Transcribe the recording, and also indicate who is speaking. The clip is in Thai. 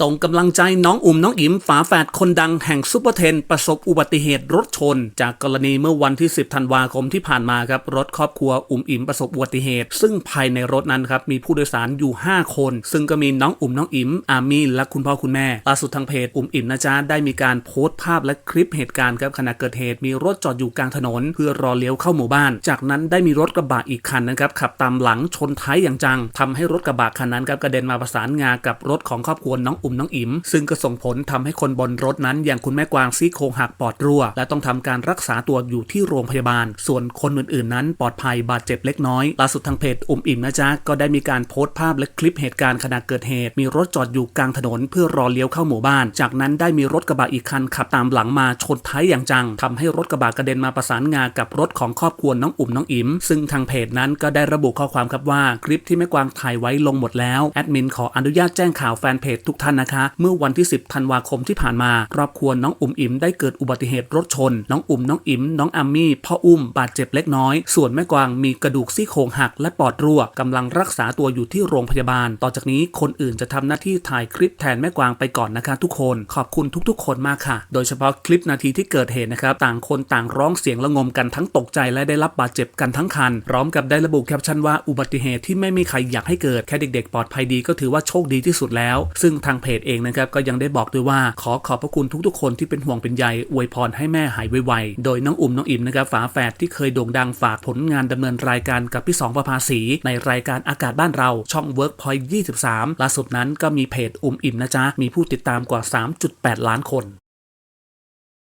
Speaker 1: ส่งกำลังใจน้องอุ่มน้องอิ๋มฝาแฝดคนดังแห่งซุปเปอร์เทน ประสบอุบัติเหตุรถชน จากกรณีเมื่อวันที่ 10 ธันวาคมที่ผ่านมาครับ รถครอบครัวอุ่มอิ๋มประสบอุบัติเหตุ ซึ่งภายในรถนั้นครับ มีผู้โดยสารอยู่ 5 คน ซึ่งก็มีน้องอุ่มน้องอิ๋มอามีนและคุณพ่อคุณแม่ล่าสุดทางเพจอุ่มอิ๋มนะจ๊ะได้มีการโพสต์ภาพและคลิปเหตุการณ์ครับขณะเกิดเหตุมีรถจอดอยู่กลางถนน เพื่อรอเลี้ยวเข้าหมู่บ้าน จากนั้นได้มีรถกระบะอีกคันนะครับขับตามหลังชนท้ายอย่างจังทำให้รถกระบะคันนั้นครับกระเด็นมาประสานงากับรถของครอบครัวน้องอุ่มน้องอิ๋มซึ่งก็ส่งผลทำให้คนบนรถนั้น อย่างคุณแม่กวางซี่โครงหักปอดรั่ว และต้องทำการรักษาตัวอยู่ที่โรงพยาบาล ส่วนคนอื่นๆ นั้นปลอดภัยบาดเจ็บเล็กน้อยล่าสุดทางเพจอุ่มอิ่มนะจ๊ะก็ได้มีการโพสต์ภาพและคลิปเหตุการณ์ขณะเกิดเหตุ มีรถจอดอยู่กลางถนนเพื่อรอเลี้ยวเข้าหมู่บ้าน จากนั้นได้มีรถกระบะอีกคันขับตามหลังมาชนท้ายอย่างจังทำให้รถกระบะกระเด็นมาประสานงากับรถของครอบครัวน้องอุ่มน้องอิ๋มซึ่งทางเพจนั้นก็ได้ระบุข้อความครับว่าคลิปที่แม่กวางถ่ายไว้ลงหมดแล้วแอดมินขออนุญาตแจ้งข่าวแฟนเพจทุกท่านนะคะ เมื่อวันที่ 10ธันวาคมที่ผ่านมาครอบครัวน้องอุ่มอิ๋มได้เกิดอุบัติเหตุรถชน น้องอุ่มน้องอิ๋มน้องอามี่พ่ออุ้มบาดเจ็บเล็กน้อย ส่วนแม่กวางมีกระดูกซี่โครงหักและปอดรั่วกำลังรักษาตัวอยู่ที่โรงพยาบาล ต่อจากนี้คนอื่นจะทำหน้าที่ถ่ายคลิปแทนแม่กวางไปก่อนนะคะทุกคนขอบคุณทุกๆ คนมากค่ะ โดยเฉพาะคลิปนาทีที่เกิดเหตุนะครับต่างคนต่างร้องเสียงระงมกันทั้งตกใจและได้รับบาดเจ็บกันทั้งคัน พร้อมกับได้ระบุแคปชั่นว่าอุบัติเหตุที่ไม่มีใครอยากให้เกิดแค่เด็กๆ ปลอดภัยดีก็ถือว่าโชคดีที่สุดแล้ว ซึ่งทางเพจเองนะครับก็ยังได้บอกด้วยว่าขอขอบพระคุณทุกๆ คนที่เป็นห่วงเป็นใยอวยพรให้แม่หายไวๆ โดยน้องอุ่มน้องอิ่มนะครับฝาแฝดที่เคยโด่งดังฝากผลงานดำเนินรายการกับพี่สองประภาสีในรายการอากาศบ้านเราช่อง Workpoint 23ล่าสุดนั้นก็มีเพจอุ่มอิ่มนะจ๊ะมีผู้ติดตามกว่า 3.8 ล้านคน